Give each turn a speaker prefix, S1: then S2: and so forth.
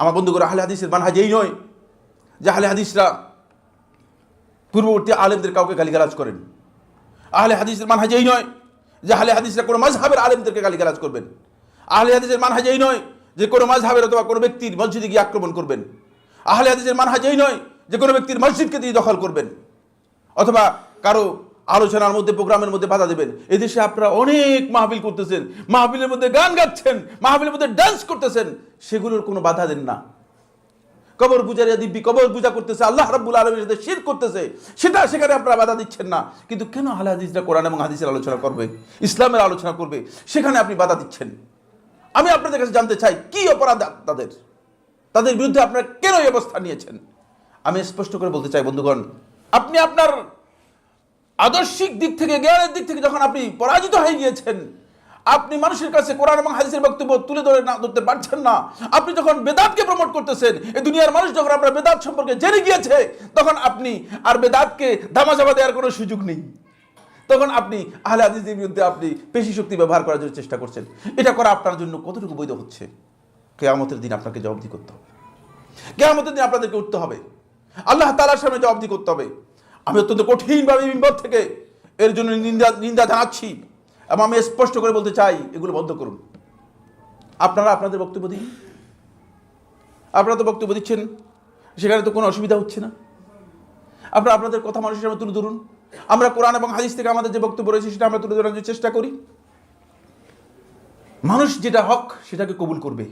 S1: আমার বন্ধুগুলো আহলে হাদিসের মানহাজ এই নয় যে আহলে হাদিসরা পূর্ববর্তী আলেমদের কাউকে গালিগালাজ করেন। আহলে হাদিসের মানহাজ এই নয় যে আহলে হাদিসরা কোনো মাঝহাবের আলেমদেরকে গালিগালাজ করবেন। আহলে হাদিসের মানহাজ এই নয় যে কোনো মাঝহাবের অথবা কোনো ব্যক্তির মসজিদে গিয়ে আক্রমণ করবেন। আহলে হাদিসের মানহাজ এই নয় যে কোনো ব্যক্তির মসজিদকে দিয়ে দখল করবেন। অথবা কারও আলোচনার মধ্যে, প্রোগ্রামের মধ্যে বাধা দেবেন। এদেশে আপনারা অনেক মাহফিল করতেছেন। মাহফিলের মধ্যে গান গাচ্ছেন, মাহফিলের মধ্যে ডান্স করতেছেন। সেগুলোর কোনো বাধা দেন না। কবর পূজারিয়া দিব্যি কবর পূজা করতেছে, আল্লাহ রাব্বুল আলমের সাথে শির করতেছে। সেটা সেখানে আপনারা বাধা দিচ্ছেন না। কিন্তু কেন আহলে হাদিসরা কোরআন এবং হাদিসের আলোচনা করবে? ইসলামের আলোচনা করবে। সেখানে আপনি বাধা দিচ্ছেন। আমি আপনাদের কাছে জানতে চাই, কি অপরাধ তাদের? তাদের বিরুদ্ধে আপনারা কেন এই অবস্থা নিয়েছেন? আমি স্পষ্ট করে বলতে চাই, বন্ধুগণ, আপনি আপনার আদর্শিক দিক থেকে, জ্ঞানের দিক থেকে যখন আপনি পরাজিত হয়ে গিয়েছেন, আপনি মানুষের কাছে কোরআন এবং হাদিসের বক্তব্য তুলে ধরে না ধরতে পারছেন না। আপনি যখন বেদাতকে প্রমোট করতেছেন, এই দুনিয়ার মানুষ যখন আপনার বেদাত সম্পর্কে জেনে গিয়েছে, তখন আপনি আর বেদাতকে ধামাচাপা দেওয়ার কোনো সুযোগ নেই। তখন আপনি আহলে হাদিসের বিরুদ্ধে আপনি পেশি শক্তি ব্যবহার করার জন্য চেষ্টা করছেন। এটা করা আপনার জন্য কতটুকু বৈধ হচ্ছে? কেয়ামতের দিন আপনাকে জবাবদি করতে হবে। কেয়ামতের দিন আপনাদেরকে উঠতে হবে। আল্লাহ তালার সামনে জবাবদি করতে হবে। আমি অত্যন্ত কঠিনভাবে বিপদ থেকে এর জন্য নিন্দা নিন্দা জানাচ্ছি এবং আমি স্পষ্ট করে বলতে চাই, এগুলো বন্ধ করুন। আপনারা আপনাদের বক্তব্য দিন। আপনারা তো বক্তব্য দিচ্ছেন, সেখানে তো কোনো অসুবিধা হচ্ছে না। আপনারা আপনাদের কথা মানুষের সামনে তুলে ধরুন। আমরা কোরআন এবং হাদিস থেকে আমাদের যে বক্তব্য রয়েছে, সেটা আমরা তুলে ধরার চেষ্টা করি। মানুষ যেটা হক, সেটাকে কবুল করবে।